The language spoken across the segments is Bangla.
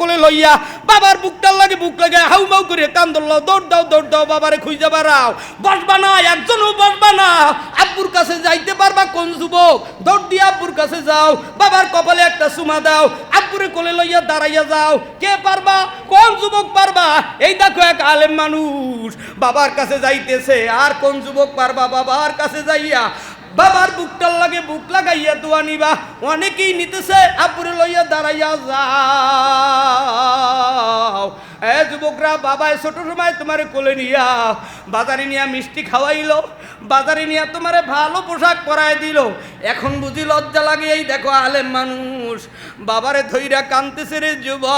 কোলে লইয়া, বাবার বুকটার লাগে বুক লাগে হাউ মাউ করে কান্দল দৌড় দাও দৌড় দাও, বাবারে খুঁজে বেড়াও। বসবা না, একজনও বসবা না। আব্বুর কাছে যাইতে পারবা কোন যুবক? দৌড় দিয়ে আব্বুর কাছে যাও, বাবার কপালে একটা সুমা দাও, আব্বুরে কোলে লইয়া দাঁড়াইয়া যাও। কে পারবা? কোন যুবক পারবা? এই দেখো এক আলেম মানুষ, বাবার কাছে যাইতেছে। আর কোন যুবক পারবা? বাবার কাছে যাইয়া বাবার বুকটার লাগে বুক লাগাইয়া দোয়া নিবা। অনেকেই নিতেছে, আপুরে লইয়া দাঁড়াইয়া যাও। এ যুবকরা বাবায় ছোট সময় তোমারে কোলে নিয়া বাজারে নিয়া মিষ্টি খাওয়াইলো, বাজারে নিয়া তোমারে ভালো পোশাক পরায় দিল। এখন বুঝি লজ্জা লাগে এই দেখো আলেম মানুষ। বাবারে ধইরা কানতেছে রে যুবক।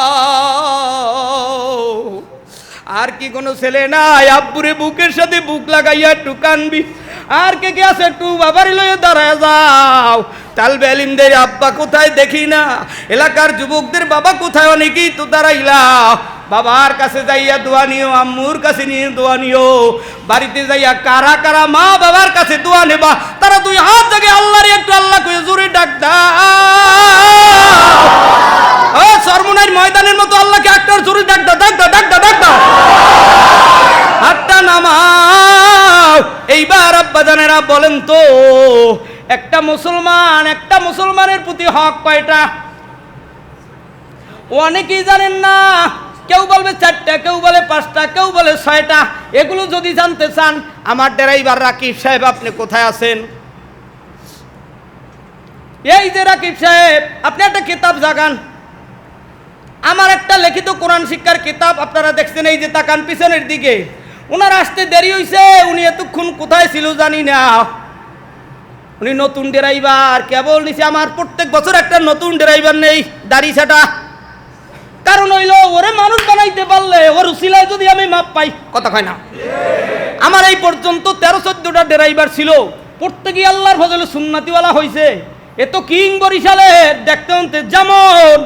আর কি কোনো ছেলে নাই? আব্বুরে বুকের সাথে বুক লাগাইয়া একটু কানবি। আর কে কে আছে একটু বাবার লয়ে দাঁড়ায় যাও। তাল বেলিমদের আব্বা কোথায় দেখি না? এলাকার যুবকদের বাবা কোথায় অনেকেই তো দাঁড়াইলা। বাবার কাছে যাইয়া দোয়া নিও, আম্মুর কাছে নিয়ে দোয়া নিও। বাড়িতে যাইয়া কারা কারা মা বাবার কাছে দোয়া নেবা, তারা দুই হাত জাগে আল্লাহরে একটু আল্লাহ কয়ে জোরে ডাক ও সরমুনার ময়দানের মতো আল্লাহকে একটা জোরে ডাক দাও ডাক দাও ডাক দাও ডাক দাও। হাতটা নামাও। এইবার আব্বা জানেরা বলেন তো, একটা মুসলমান, একটা মুসলমানের প্রতি হক কয়টা? অনেকেই জানেন না কেউ বলবে চারটা, কেউ বলে পাঁচটা, কেউ বলে ছয়টা। এগুলো যদি জানতে চান, আমার ড্রাইভার রাকিব সাহেব, আপনি কোথায় আছেন? এই যে রাকিব সাহেব, আপনি একটা কিতাব জাগান। আমার একটা লিখিত কোরআন শিক্ষার কিতাব, আপনারা দেখছেন এই যে তাকান পিছনের দিকে। ওনার আসতে দেরি হইছে, উনি এতক্ষণ কোথায় ছিল জানি না। উনি নতুন ড্রাইভার, কেবল নিছে আমার প্রত্যেক বছর একটা নতুন ড্রাইভার নেই, দাড়ি ছাটা। কারণ হইল, ওরে মানুষ বানাইতে পারলে, ওর উসিলায় যদি আমি মাপ পাই, কথা কয় না? আমার এই পর্যন্ত তেরো চোদ্দটা ড্রাইভার ছিল। প্রত্যেকই আল্লাহর ফজলে সুন্নাতিওয়ালা হয়েছে এ তো কিং বরিশালের, দেখতে অন্তে যেমন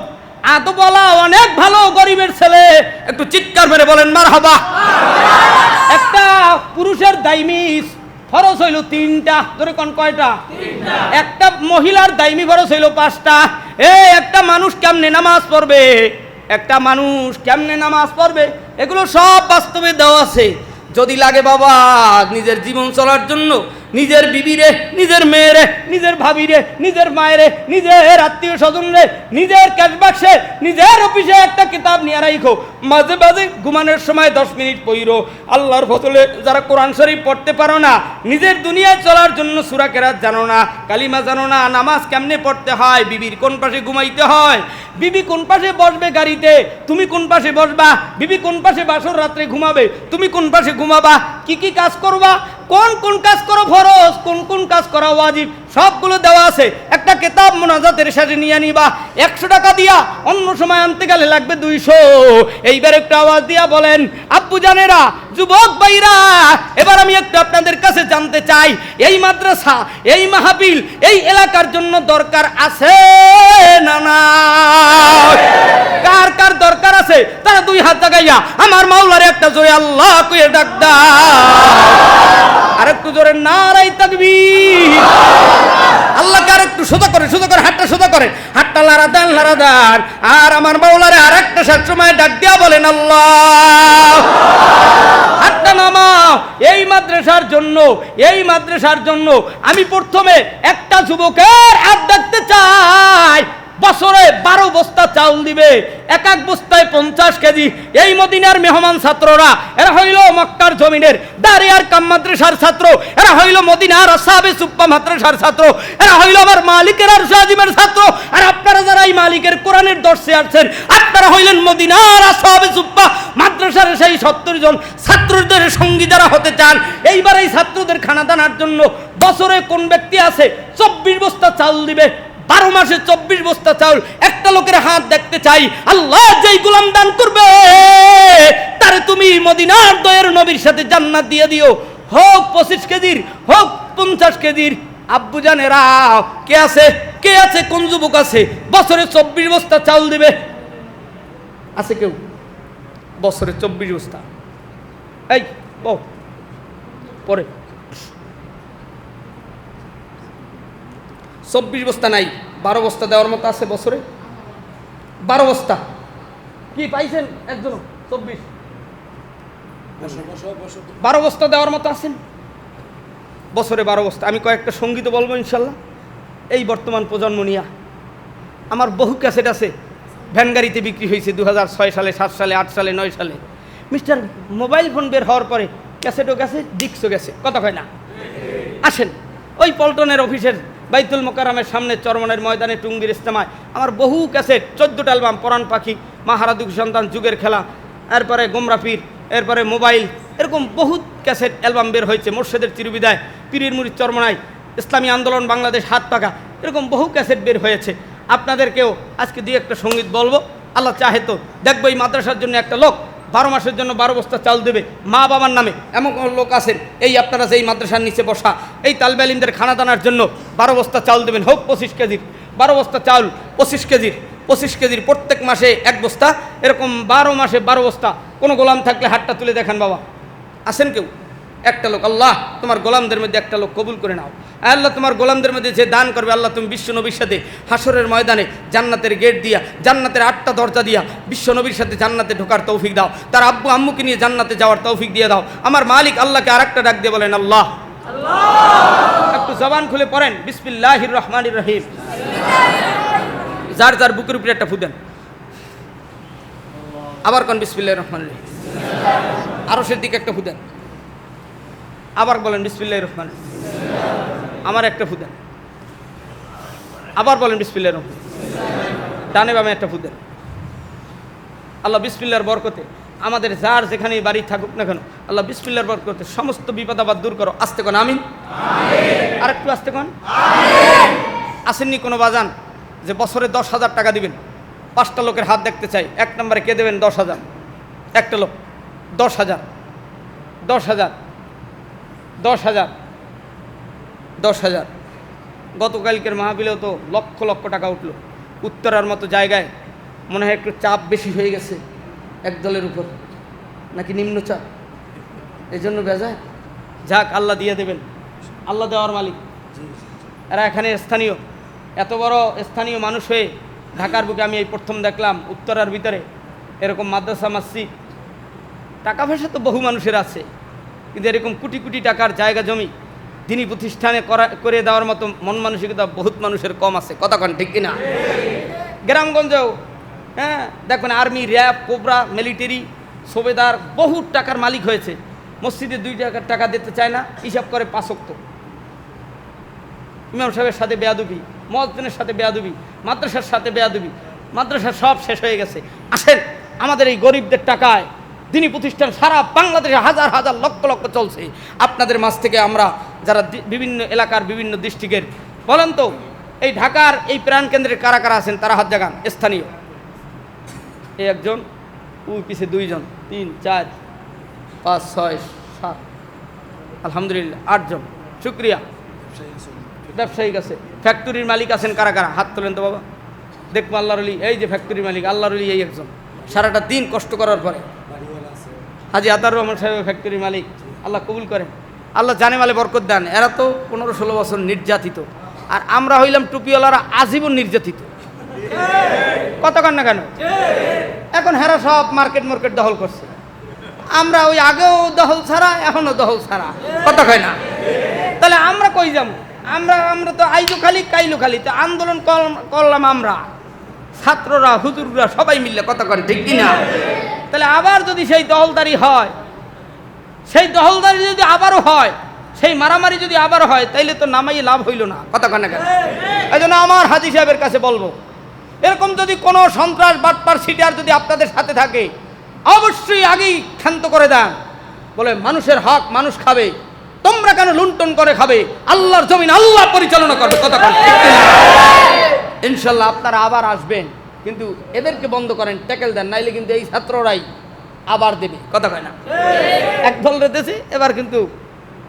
আদবলা অনেক ভালো গরিবের ছেলে। একটু চিৎকার মেরে বলেন মার হবা একটা পুরুষের দাইমিস ফরজ হইল তিনটা। ধরে কোন কয়টা? একটা মহিলার দাইমি ফরজ হইল পাঁচটা। এ, একটা মানুষ কেমনে নামাজ পড়বে? একটা মানুষ কেমনে নামাজ পড়বে, এগুলো সব বাস্তবে দেওয়া আছে। যদি লাগে বাবা, নিজের জীবন চলার জন্য নিজের বিবিরে নিজের মেয়েরে নিজের ভাবিরে নিজের মায়েরে নিজের আত্মীয় স্বজনরে নিজের ক্যাশ বাক্সে নিজের অফিসে একটা কিতাব নিয়ে রাখো মাঝে মাঝে ঘুমানোর সময় দশ মিনিট পইরো আল্লাহর ফসলে যারা কোরআন শরীফ পড়তে পারো না, নিজের দুনিয়ায় চলার জন্য সুরা কেরাত জানো না, কালিমা জানো না, নামাজ কেমনে পড়তে হয়, বিবির কোন পাশে ঘুমাইতে হয়, বিবি কোন পাশে বসবে গাড়িতে, তুমি কোন পাশে বসবা, বিবি কোন পাশে বাসর রাত্রে ঘুমাবে, তুমি কোন পাশে ঘুমাবা, কি কি কাজ করবা কোন কোন কাজ করো ফরজ কোন কোন কাজ করা ওয়াজিব সবগুলো দেওয়া আছে। একটা কেতাব মোনাজাতের সাথে নিয়ে নিবা। একশো টাকা দিয়া অন্য সময় আনতে গেলে লাগবে দুইশো। এইবার একটু আওয়াজ দিয়া বলেন, আব্বু জানেরা, যুবক ভাইরা, এবার আমি একটু আপনাদের কাছে জানতে চাই, এই মাদ্রাসা, এই মাহাবিল এই এলাকার জন্য দরকার আছে না না কার কার দরকার আছে? তারা দুই হাত জাগাইয়া, আমার মাওলারে একটা জোরে আল্লাহ কইয়ে ডাক আর একটু জোরে নারাই তাকবীর। আল্লাহকে আর একটু সোজা করে সোজা করে সোজা করে। লারা দেন লারা দেন। আর আমার আর একটা ডাক দেওয়া বলেন, আল্লাহ। এই মাদ্রাসার জন্য, এই মাদ্রাসার জন্য আমি প্রথমে একটা যুবকের হাত ডাকতে চাই। বছরে বারো বস্তা চাউল দিবে। এক এক বস্তায় পঞ্চাশ কেজি। এই মদিনার মেহমান ছাত্ররা, এরা হইল মক্কার জমিনের দারিয়ার কাম মাদ্রাসার ছাত্র। এরা হইল মদিনার আসাবে সুপ্পা মাদ্রাসার ছাত্র। এরা হইল আমার মালিকের আর সাজিমের ছাত্র। আর আপনারা যারা এই মালিকের কোরআনের দর্শে আসছেন, আপনারা হইলেন মদিনার আসাবে সুপ্পা মাদ্রাসার সেই সত্তর জন ছাত্রদের সঙ্গী যারা হতে চান। এইবার এই ছাত্রদের খানা দানার জন্য বছরে কোন ব্যক্তি আছে? চব্বিশ বস্তা চাউল দিবে। বারো মাসে চব্বিশ বস্তা চাউল, একটা লোকের হাত দেখতে চাই, আল্লাহ যেই গুলাম দান করবে, তারে তুমি মদিনার দয়ের নবীর সাথে জান্নাত দিয়ে দিও। হোক পঁচিশ কেজির, হোক পঞ্চাশ কেজির। আব্বু জানেরা কে আছে? কে আছে? কোন যুবক আছে? বছরে চব্বিশ বস্তা চাউল দিবে। আছে কেউ? বছরে চব্বিশ বস্তা। এই ও পরে। চব্বিশ বস্তা নাই, বারো বস্তা দেওয়ার মতো আছে বছরে। বারো বস্তা। কি পাইছেন একজন চব্বিশ। বারো বস্তা দেওয়ার মতো আছেন? বছরে বারো বস্তা। আমি কয়েকটা সংগীত বলব ইনশাল্লাহ। এই বর্তমান প্রজন্ম নিয়া। আমার বহু ক্যাসেট আছে ভ্যান গাড়িতে বিক্রি হয়েছে দু ছয় সালে, সাত সালে, আট সালে, নয় সালে। মিস্টার, মোবাইল ফোন বের হওয়ার পরে ক্যাসেটও গেছে ডিক্সও গেছে। কথা হয় না? আসেন। ওই পল্টনের অফিসের বাইতুল মোকারামের সামনে চরমনের ময়দানে টুঙ্গির ইস্তেমায়। আমার বহু ক্যাসেট, চোদ্দোটা অ্যালবাম, পরাণ পাখি মাহারা দুঃখ সন্তান, যুগের খেলা, এরপরে গোমরা পীর, এরপরে মোবাইল, এরকম বহুত ক্যাসেট অ্যালবাম বের হয়েছে, মোর্শেদের চিরবিদায়, পীরের মুড়ির চরমনায়, ইসলামী আন্দোলন, বাংলাদেশ হাত পাকা এরকম বহু ক্যাসেট বের হয়েছে। আপনাদেরকেও আজকে দিয়ে একটা সংগীত বলব, আল্লাহ চাহে তো, দেখব এই মাদ্রাসার জন্য একটা লোক বারো মাসের জন্য বারো বস্তা চাল দেবে মা বাবার নামে। এমন লোক আছেন? এই আপনারা যে এই মাদ্রাসার নিচে বসা, এই তালবে আলিমদের খানা দানার জন্য বারো বস্তা চাল দেবেন। হোক পঁচিশ কেজির। বারো বস্তা চাল পঁচিশ কেজির। পঁচিশ কেজির প্রত্যেক মাসে এক বস্তা। এরকম বারো মাসে বারো বস্তা। কোনো গোলাম থাকলে হাতটা তুলে দেখান বাবা। আসেন কেউ? একটা লোক। আল্লাহ, তোমার গোলামদের মধ্যে একটা লোক কবুল করে নাও। আল্লাহ তোমার গোলামদের মধ্যে যে দান করবে, আল্লাহ তুমি বিশ্ব নবীর সাথে হাসরের ময়দানে জান্নাতের গেট দিয়া, জান্নাতের আটটা দরজা দিয়া বিশ্ব নবীর সাথে জান্নাতে ঢোকার তৌফিক দাও। তার আব্বু, আম্মুকে নিয়ে জান্নাতে যাওয়ার তৌফিক দিয়ে দাও। আমার মালিক আল্লাহকে আরেকটা ডাক দিয়ে বলেন, আল্লাহ। একটু জবান খুলে পড়েন, বিসমিল্লাহির রহমানির রহিম। যার যার বুকের উপরে একটা ফুদেন আবার কোন বিসমিল্লাহ রহমান রহিম। আরশের দিকে একটা ফুদেন আবার বলেন বিসমিল্লাহ রহমান। আমার একটা ফুদেন আবার বলেন বিসমিল্লাহ রহমান। ডানে বামে একটা ফুদেন আল্লাহ বিসমিল্লার বরকতে আমাদের যার যেখানে বাড়ি থাকুক না কেন আল্লাহ বিসমিল্লার বরকতে সমস্ত বিপদ আবার দূর করো। আসতে কোন আমিন? আর একটু আসতে কোন? আসেননি কোনো বাজান যে বছরে দশ হাজার টাকা দিবেন? পাঁচটা লোকের হাত দেখতে চাই। এক নম্বরে কে দেবেন? দশ হাজার। একটা লোক। দশ হাজার। দশ হাজার। দশ হাজার। দশ হাজার। গতকালকের মাহবিলেও তো লক্ষ লক্ষ টাকা উঠল। উত্তরার মতো জায়গায় মনে হয় একটু চাপ বেশি হয়ে গেছে এক দলের উপর। নাকি নিম্ন চাপ? এই জন্য বেজায়। যাক, আল্লাহ দিয়ে দেবেন। আল্লাহ দেওয়ার মালিক। এরা এখানে স্থানীয়। এত বড় স্থানীয় মানুষ হয়ে ঢাকার বুকে আমি এই প্রথম দেখলাম, উত্তরার ভিতরে। এরকম মাদ্রাসা, মসজিদ। টাকা পয়সা তো বহু মানুষের আছে। কিন্তু এরকম কোটি কোটি টাকার জায়গা জমি তিনি প্রতিষ্ঠানে করা দেওয়ার মতো মন মানসিকতা বহুত মানুষের কম আছে। কতক্ষণ ঠিক কিনা? গ্রামগঞ্জেও হ্যাঁ দেখুন, আর্মি, র্যাব, কোবরা, মিলিটারি, সোবেদার বহু টাকার মালিক হয়েছে। মসজিদে দুই টাকার টাকা দিতে চায় না, হিসাব করে পাঁচক্ত ইমাম সাহেবের সাথে বেয়াদুবি মহাজনের সাথে বেয়াদুবি, মাদ্রাসার সাথে বেয়াদুবি, মাদ্রাসা সব শেষ হয়ে গেছে। আসেন, আমাদের এই গরিবদের টাকায় দিনী প্রতিষ্ঠান সারা বাংলাদেশে হাজার হাজার লক্ষ লক্ষ চলছে। আপনাদের মাঝ থেকে আমরা যারা বিভিন্ন এলাকার বিভিন্ন ডিস্ট্রিক্টের বলেন তো, এই ঢাকার এই প্রাণকেন্দ্রের কারা কারা আছেন, তারা হাত জাগান, স্থানীয়। এই একজন ওই পিছে দুইজন, তিন, চার, পাঁচ, ছয়, সাত, আলহামদুলিল্লাহ, আটজন। শুক্রিয়া। ব্যবসায়িক আছে। ফ্যাক্টরির মালিক আছেন কারা কারা? হাত তোলেন তো বাবা। দেখব আল্লাহর আলী এই যে ফ্যাক্টরির মালিক আল্লাহরুলি এই একজন। সারাটা দিন কষ্ট করার পরে। হাজি আতার রহমান সাহেব ফ্যাক্টরির মালিক। আল্লাহ কবুল করেন। আল্লাহ জানে মালে বরকত দেন। এরা তো পনেরো ষোলো বছর নির্যাতিত। আর আমরা হইলাম টুপিওয়ালারা আজীবন নির্যাতিত। কতক্ষণ না কেন? এখন হেরা সব মার্কেট মার্কেট দখল করছে। আমরা ওই আগেও দহল ছাড়া, এখনও দহল ছাড়া। কত কয় না? তাহলে আমরা কই যাব? আমরা আমরা তো আইজো খালি, কাইলো খালি। তো আন্দোলন কর- করলাম আমরা। ছাত্ররা, হুজুররা সবাই মিললে কথা করে ঠিক কিনা? তাহলে আবার যদি সেই দহলদারি হয়, সেই দহলদারি যদি আবারও হয়, সেই মারামারি যদি আবারও হয়, তাইলে তো নামাই লাভ হইল না, কথা কেন কেন? এই জন্য আমার হাজি সাহেবের কাছে বলব, এরকম যদি কোনো সন্ত্রাস বাটপার সিটার যদি আপনাদের সাথে থাকে, অবশ্যই আগেই ক্ষান্ত করে দেন। বলে, মানুষের হক মানুষ খাবে, তোমরা কেন লুণ্ঠন করে খাবে? আল্লাহর জমিন আল্লাহ পরিচালনা করবে, কথা ইনশাল্লাহ আপনারা আবার আসবেন। কিন্তু এদেরকে বন্ধ করেন ট্যাকেল দেন নাইলে কিন্তু এই ছাত্ররাই আবার দেবে। কথা কয় না? এক দল দিয়েছে এবার কিন্তু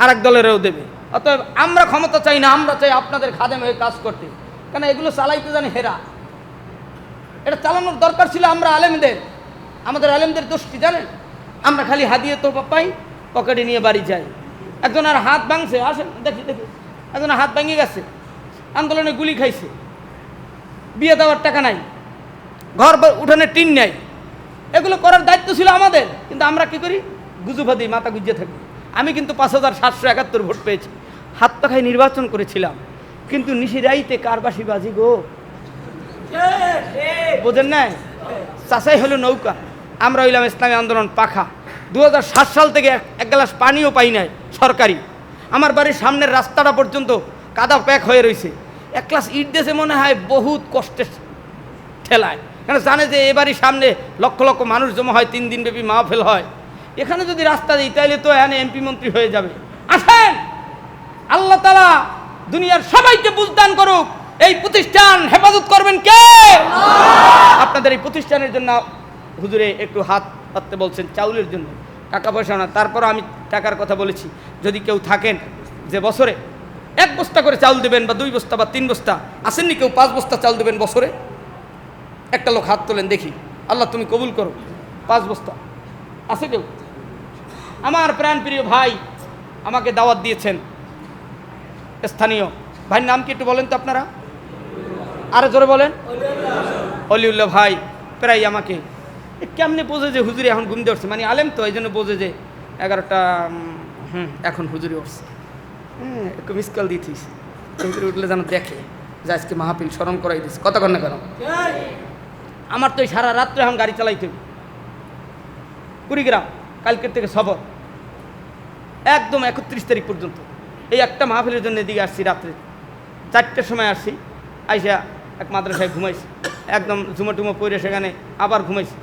আর এক দলেরও দেবে। অতএব আমরা ক্ষমতা চাই না আমরা চাই আপনাদের খাদেম হয়ে কাজ করতে। কেন এগুলো চালাইতে জানে হেরা। এটা চালানোর দরকার ছিল আমরা আলেমদের। আমাদের আলেমদের দোষ কি জানেন? আমরা খালি হাদিয়ে তো পাই পকেটে নিয়ে বাড়ি যাই। একজন আর হাত ভাঙছে আসেন দেখি দেখি। একজন হাত ভাঙিয়ে গেছে আন্দোলনে গুলি খাইছে। বিয়ে দেওয়ার টাকা নাই, ঘর উঠানে টিন নাই। এগুলো করার দায়িত্ব ছিল আমাদের, কিন্তু আমরা কি করি? গুজুফাদি মাথা গুজিয়ে থাকি। আমি কিন্তু পাঁচ হাজার সাতশো একাত্তর ভোট পেয়েছি। হাত পাখায় নির্বাচন করেছিলাম। কিন্তু নিশিরাইতে কারবাসি বাজি গো? বোঝেন নাই? চাষাই হলো নৌকা। আমরা হইলাম ইসলামী আন্দোলন পাখা। দু হাজার সাত সাল থেকে এক গ্লাস পানিও পাই নাই সরকারি। আমার বাড়ির সামনের রাস্তাটা পর্যন্ত কাদা প্যাক হয়ে রয়েছে এক গ্লাস ইট দেশে মনে হয় বহুত কষ্টের ঠেলায়। কেন জানে যে এবারই সামনে লক্ষ লক্ষ মানুষ জমা হয় তিন দিন ব্যাপী মাহফিল হয়। এখানে যদি রাস্তা দিই তাহলে তো এখানে এমপি মন্ত্রী হয়ে যাবে। আসেন! আল্লাহ তালা দুনিয়ার সবাইকে বুঝদান করুক। এই প্রতিষ্ঠান হেফাজত করবেন কে? আপনাদের এই প্রতিষ্ঠানের জন্য হুজুরে একটু হাত পাততে বলছেন চাউলের জন্য। টাকা পয়সা না তারপর আমি টাকার কথা বলেছি। যদি কেউ থাকেন যে বছরে এক বস্তা করে চাল দেবেন বা দুই বস্তা বা তিন বস্তা, আসেননি কেউ পাঁচ বস্তা চাল দেবেন বছরে? একটা লোক হাত তোলেন, দেখি, আল্লাহ তুমি কবুল করো, পাঁচ বস্তা। আছে কেউ? আমার প্রাণপ্রিয় ভাই আমাকে দাওয়াত দিয়েছেন, স্থানীয়। ভাইয়ের নাম কি একটু বলেন তো আপনারা? আরও জোরে বলেন। অলিউল্লাহ ভাই, প্রায় আমাকে। কেমনে বোঝে যে হুজুরি এখন ঘুম দিয়ে উঠছে? মানে আলেম তো এই জন্য বোঝে যে এগারোটা হুম, এখন হুজুরি উঠছে। হুম একটু মিস কল দিতিস। হুজুরি উঠলে যেন দেখে, যে আজকে মাহফিল স্মরণ করাই দিস। কতক্ষণ না কেন? আমার তো সারা রাত্রে এখন গাড়ি চালাইতে। কুড়িগ্রাম, কালকের থেকে সফর। একদম একত্রিশ তারিখ পর্যন্ত। এই একটা মাহফিলের জন্য এদিকে আসছি রাত্রে। চারটের সময় আসছি। আইসা এক মাদ্রাসায় ঘুমাইছি। একদম ঝুমো টুমো পরে সেখানে আবার ঘুমাইছি।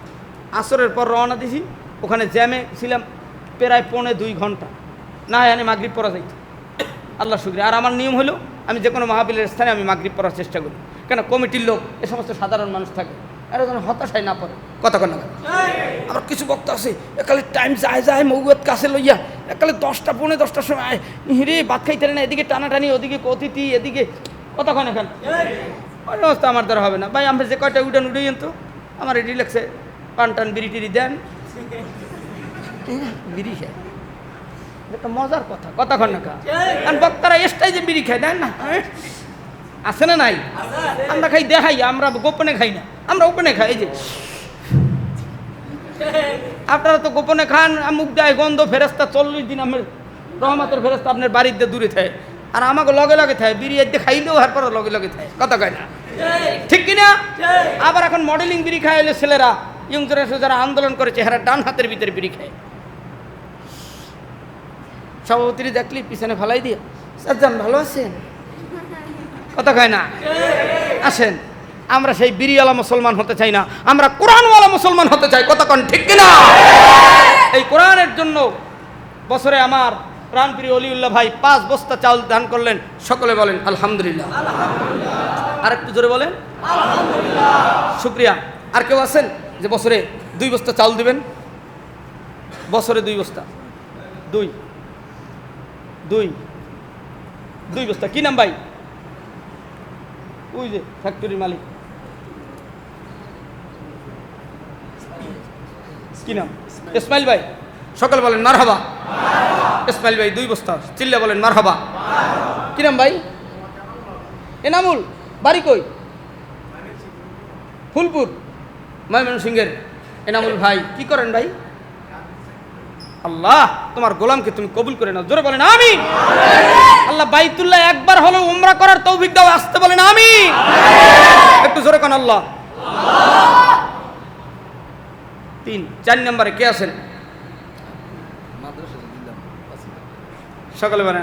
আসরের পর রওনা দিছি। ওখানে জ্যামে ছিলাম প্রায় পৌনে দুই ঘণ্টা। না হয় আমি মাগরিব পড়া যাইত। আল্লাহ শুক্রিয়া। আর আমার নিয়ম হলো, আমি যে কোনো মাহফিলের স্থানে আমি মাগরিব পড়ার চেষ্টা করি। কেন? কমিটির লোক, এ সমস্ত সাধারণ মানুষ থাকে। এরা যেন হতাশায় না পড়ে। কতক্ষণ না আবার কিছু বক্তা আছে, একালে টাইম যায় যায় মৌয়ের কাছে লইয়া, একালে দশটা, পৌনে দশটার সময় আয়। হিরে, ভাত খাইতে না, এদিকে টানাটানি, ওদিকে অতিথি, এদিকে কতক্ষণ এখন? ওই অবস্থা আমার দ্বারা হবে না। ভাই, আমরা যে কয়টা উঠান উঠে তো আমার রিল্যাক্সে পান টান বিড়ি টিড়ি দেন। বিড়ি খায় একটা মজার কথা, কতক্ষণ না আর বক্তারা এসটাই যে বিড়ি খায়, দেন না হ্যাঁ? আছে না নাই? আমরা খাই, দেখাই, আমরা গোপনে খাই না। আমরা ওপেনে খাই যে। আপনারা তো গোপনে খান মুখ দেয় গন্ধ ফেরস্তা চল্লিশ দিন আমার রহমতের ফেরস্তা আপনার বাড়িতে দূরে থাকে। আর আমাকে লগে লগে থাকে, বিড়ি এতে খাইলেও আর পরে লগে লগে থাকে। কথা কয় না? ঠিক কিনা আবার এখন মডেলিং বিড়ি খায় ছেলেরা ইয়ং যারা আন্দোলন করেছে হেরা ডান হাতের ভিতরে বিড়ি খায়। সভাপতির দেখলি, পিছনে ফালাই দিয়ে সাজ্জান ভালো আছেন? কথা কয় না? আসেন। আমরা সেই বিরিয়ালা মুসলমান হতে চাই না। আমরা কোরআনওয়ালা মুসলমান হতে চাই। কতক্ষণ ঠিক কিনা? এই কোরআনের জন্য বছরে আমার প্রাণপ্রিয় অলিউল্লাহ ভাই পাঁচ বস্তা চাউল দান করলেন। সকলে বলেন, আলহামদুলিল্লাহ। আর একটু জোরে বলেন শুক্রিয়া। আর কেউ আছেন যে বছরে দুই বস্তা চাউল দিবেন? বছরে দুই বস্তা। দুই। দুই। দুই বস্তা। কি নাম ভাই? ওই যে ফ্যাক্টরির মালিক। কি নাম? ইসমাইল। ভাই। সকাল বলেন মারহাবা। ইসমাইল ভাই দুই বস্তা। চিল্লা বলেন মারহাবা। কি নাম ভাই? এনামুল। বাড়ি কই? ফুলপুর। ময়মন সিংহের এনামুল ভাই। কি করেন ভাই? আল্লাহ, তোমার গোলামকে তুমি কবুল করে নাও। জোরে বলেন আমি আল্লাহ বাইতুল্লাহ একবার হলো উমরা করার তৌফিক দাও, আসতে বলেন আমি একটু জোরে কন, আল্লাহ। তিন, চার নম্বরে কে আছেন? সকালে মানে